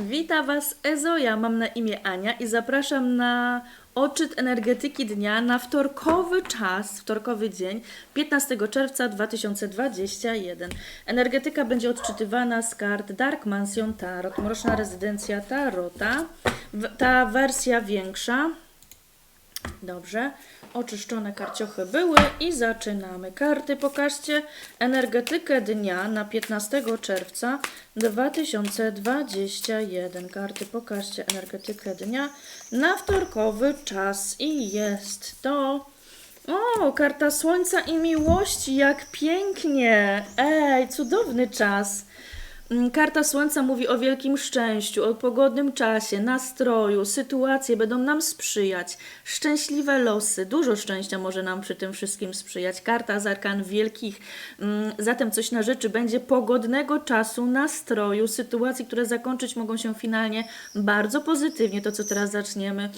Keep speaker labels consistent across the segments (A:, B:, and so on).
A: Witam Was Ezoja, mam na imię Ania i zapraszam na odczyt energetyki dnia na wtorkowy czas, wtorkowy dzień, 15 czerwca 2021. Energetyka będzie odczytywana z kart Dark Mansion Tarot, Mroczna Rezydencja Tarota, ta wersja większa. Dobrze, oczyszczone karciochy były i zaczynamy. Karty pokażcie energetykę dnia na 15 czerwca 2021. Karty pokażcie energetykę dnia na wtorkowy czas i jest to... O, karta słońca i miłości, jak pięknie! Ej, cudowny czas. Mm, Karta Słońca mówi o wielkim szczęściu, o pogodnym czasie, nastroju, sytuacje będą nam sprzyjać, szczęśliwe losy, dużo szczęścia może nam przy tym wszystkim sprzyjać. Karta z arkan wielkich, mm, zatem coś na rzeczy będzie pogodnego czasu, nastroju, sytuacji, które zakończyć mogą się finalnie bardzo pozytywnie, to co teraz zaczniemy.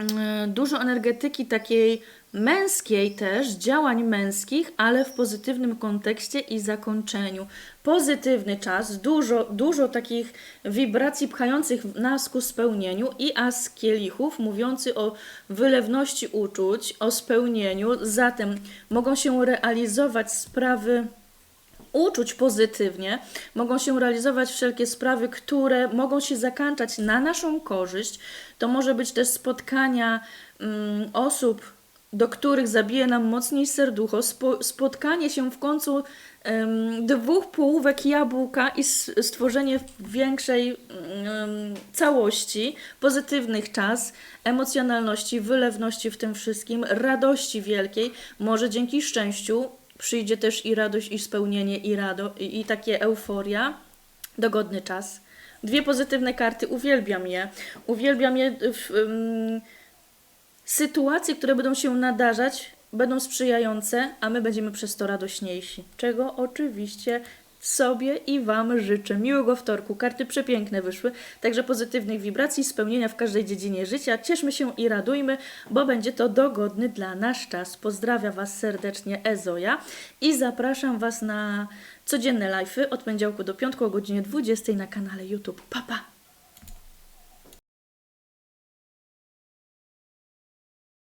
A: Mm, dużo energetyki takiej męskiej też, działań męskich, ale w pozytywnym kontekście i zakończeniu. Pozytywny czas, dużo, dużo takich wibracji pchających nas ku spełnieniu i as kielichów, mówiący o wylewności uczuć, o spełnieniu. Zatem mogą się realizować sprawy uczuć pozytywnie, mogą się realizować wszelkie sprawy, które mogą się zakończać na naszą korzyść. To może być też spotkania mm, osób, do których zabije nam mocniej serducho, spo, spotkanie się w końcu dwóch połówek jabłka i stworzenie większej em, całości, pozytywnych czas, emocjonalności, wylewności w tym wszystkim, radości wielkiej, może dzięki szczęściu przyjdzie też i radość, i spełnienie, i, rado, i, i takie euforia. Dogodny czas. Dwie pozytywne karty, uwielbiam je. Uwielbiam je w, ym, sytuacje, które będą się nadarzać, będą sprzyjające, a my będziemy przez to radośniejsi. Czego oczywiście sobie i Wam życzę. Miłego wtorku. Karty przepiękne wyszły, także pozytywnych wibracji, spełnienia w każdej dziedzinie życia. Cieszmy się i radujmy, bo będzie to dogodny dla nas czas. Pozdrawiam Was serdecznie Ezoja i zapraszam Was na codzienne live'y od poniedziałku do piątku o godzinie 20 na kanale YouTube. Pa, pa!